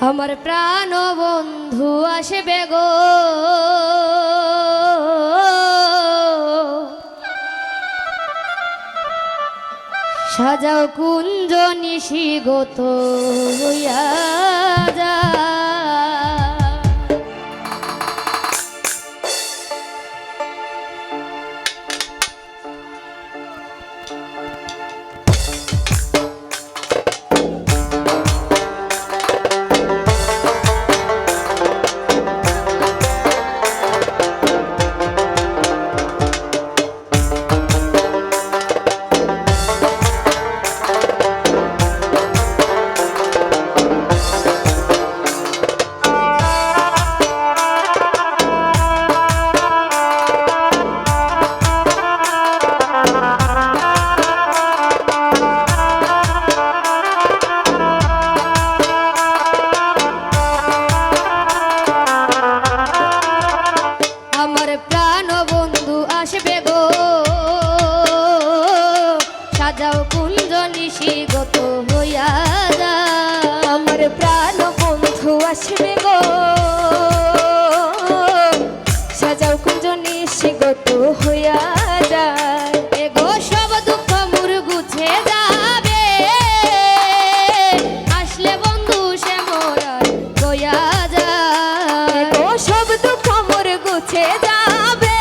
আমার প্রাণ বন্ধু আসবে গো। সাজাও কুঞ্জ নিশি গত হইয়া যা। আসবে গো। সাজাও কুঞ্জনি গত হইয়া যায়। এগো সব দুঃখ মুর গুছে যাবে। আসলে বন্ধু, সে মোরা গয়া যায়। এগো সব দুঃখ মুর গুছে যাবে।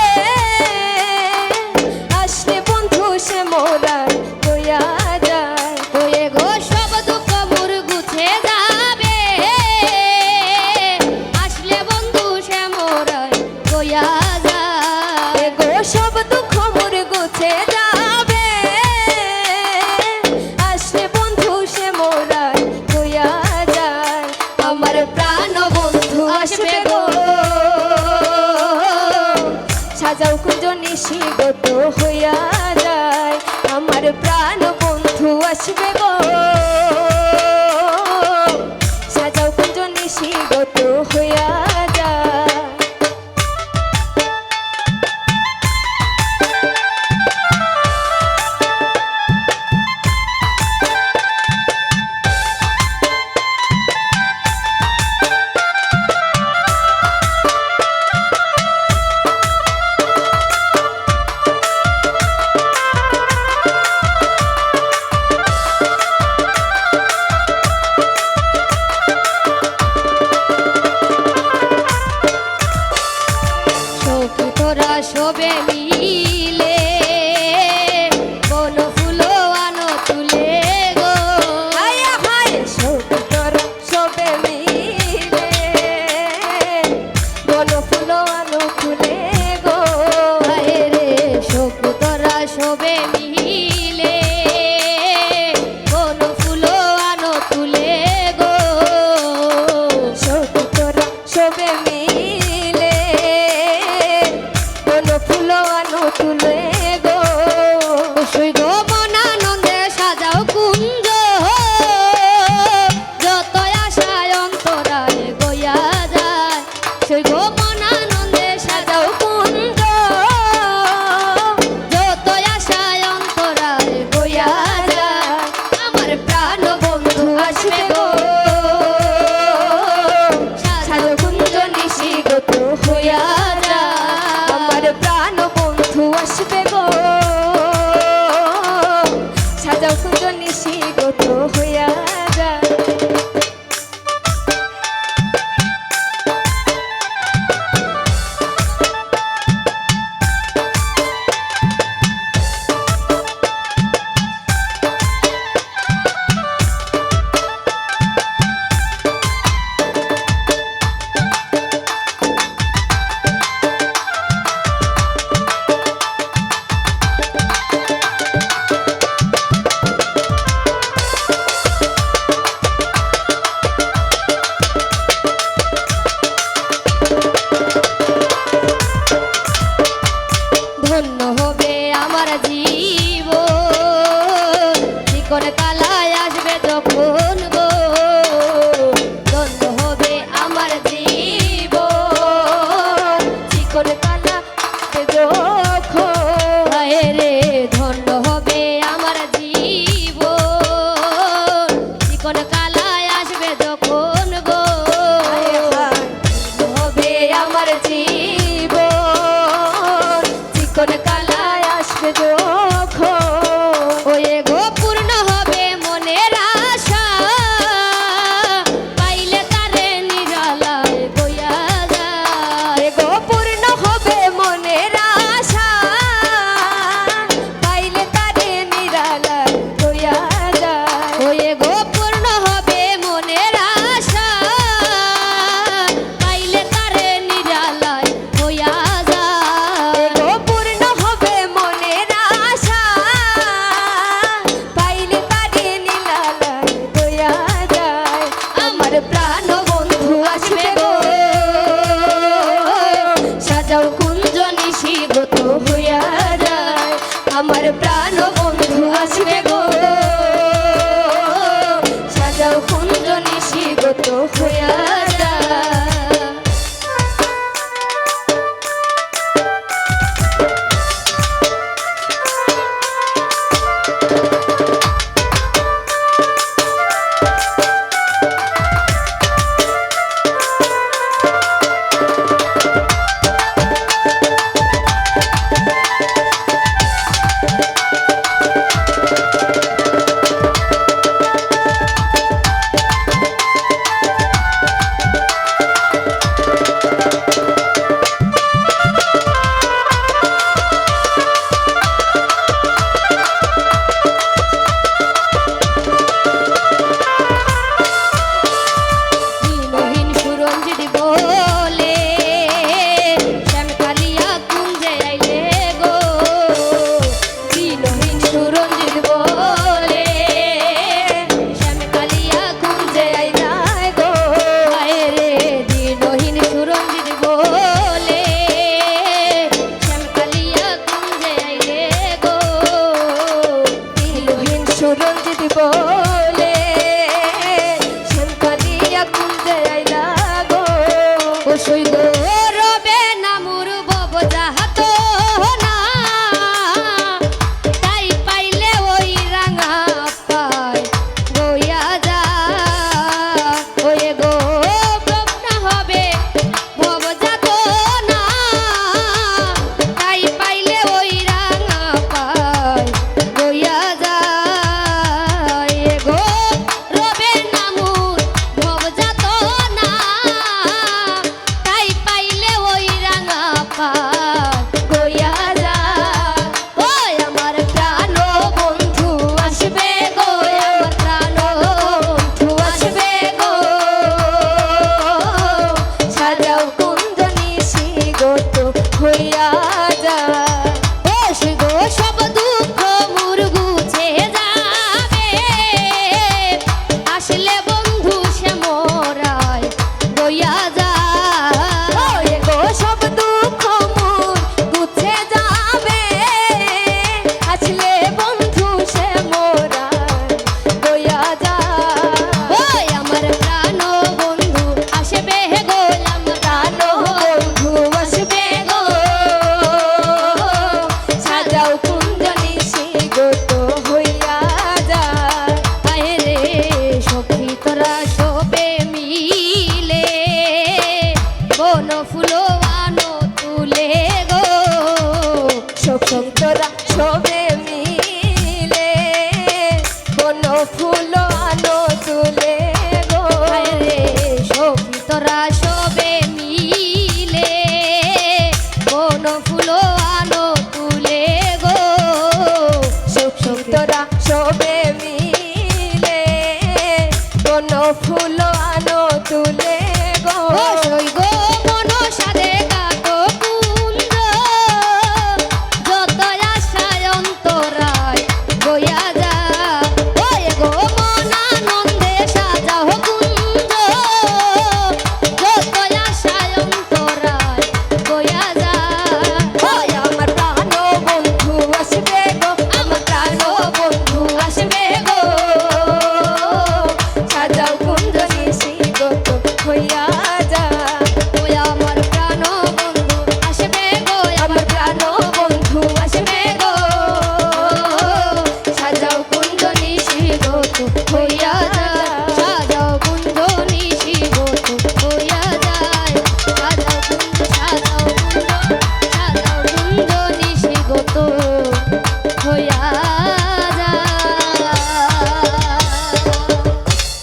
ছোট হইয়া যায়। আমার প্রাণ বন্ধু আসবে গো।